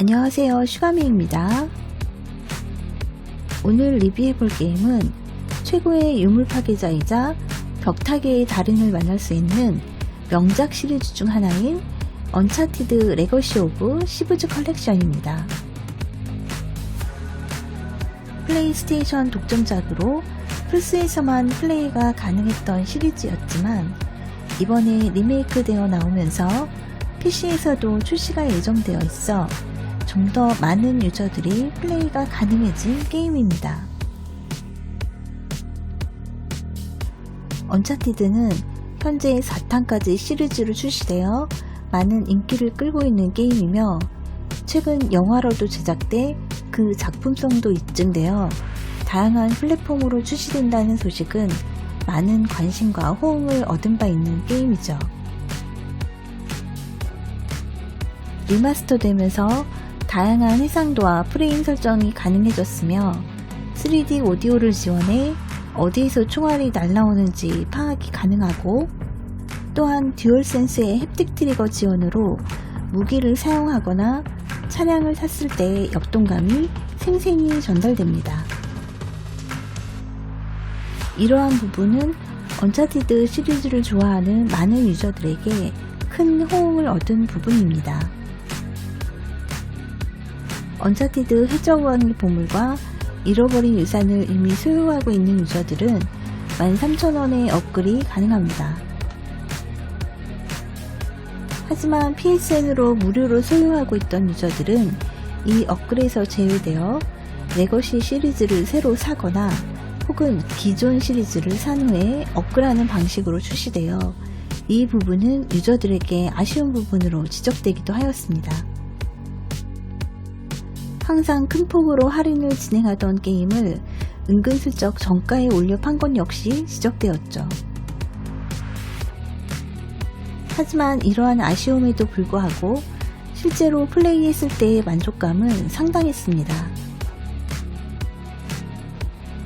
안녕하세요. 슈가미입니다. 오늘 리뷰해볼 게임은 최고의 유물 파괴자이자 벽타기의 달인을 만날 수 있는 명작 시리즈 중 하나인 언차티드 레거시 오브 시브즈 컬렉션입니다. 플레이스테이션 독점작으로 플스에서만 플레이가 가능했던 시리즈였지만 이번에 리메이크 되어 나오면서 PC에서도 출시가 예정되어 있어 좀 더 많은 유저들이 플레이가 가능해진 게임입니다. 언차티드는 현재 4탄까지 시리즈로 출시되어 많은 인기를 끌고 있는 게임이며 최근 영화로도 제작돼 그 작품성도 입증되어 다양한 플랫폼으로 출시된다는 소식은 많은 관심과 호응을 얻은 바 있는 게임이죠. 리마스터 되면서 다양한 해상도와 프레임 설정이 가능해졌으며 3D 오디오를 지원해 어디에서 총알이 날라오는지 파악이 가능하고 또한 듀얼 센스의 햅틱 트리거 지원으로 무기를 사용하거나 차량을 탔을 때의 역동감이 생생히 전달됩니다. 이러한 부분은 언차티드 시리즈를 좋아하는 많은 유저들에게 큰 호응을 얻은 부분입니다. 언차티드 해적왕의 보물과 잃어버린 유산을 이미 소유하고 있는 유저들은 13,000원의 업글이 가능합니다. 하지만 PSN으로 무료로 소유하고 있던 유저들은 이 업글에서 제외되어 레거시 시리즈를 새로 사거나 혹은 기존 시리즈를 산 후에 업글하는 방식으로 출시되어 이 부분은 유저들에게 아쉬운 부분으로 지적되기도 하였습니다. 항상 큰 폭으로 할인을 진행하던 게임을 은근슬쩍 정가에 올려 판 건 역시 지적되었죠. 하지만 이러한 아쉬움에도 불구하고 실제로 플레이했을 때의 만족감은 상당했습니다.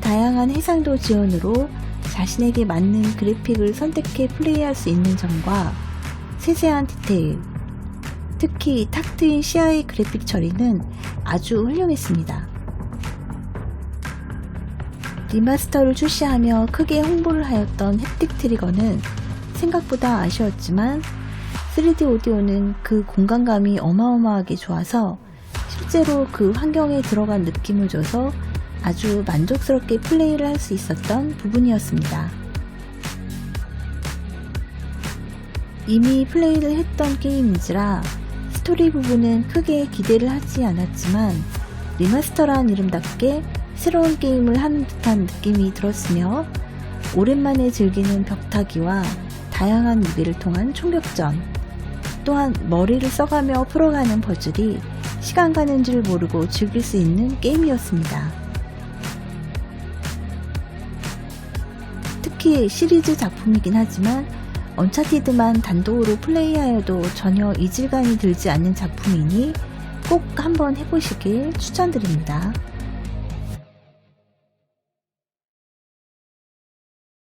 다양한 해상도 지원으로 자신에게 맞는 그래픽을 선택해 플레이할 수 있는 점과 세세한 디테일, 특히 탁 트인 CI 그래픽 처리는 아주 훌륭했습니다. 리마스터를 출시하며 크게 홍보를 하였던 햅틱 트리거는 생각보다 아쉬웠지만 3D 오디오는 그 공간감이 어마어마하게 좋아서 실제로 그 환경에 들어간 느낌을 줘서 아주 만족스럽게 플레이를 할 수 있었던 부분이었습니다. 이미 플레이를 했던 게임인지라 스토리 부분은 크게 기대를 하지 않았지만 리마스터란 이름답게 새로운 게임을 하는 듯한 느낌이 들었으며 오랜만에 즐기는 벽타기와 다양한 무기를 통한 총격전 또한 머리를 써가며 풀어가는 퍼즐이 시간 가는 줄 모르고 즐길 수 있는 게임이었습니다. 특히 시리즈 작품이긴 하지만 언차티드만 단독으로 플레이하여도 전혀 이질감이 들지 않는 작품이니 꼭 한번 해보시길 추천드립니다.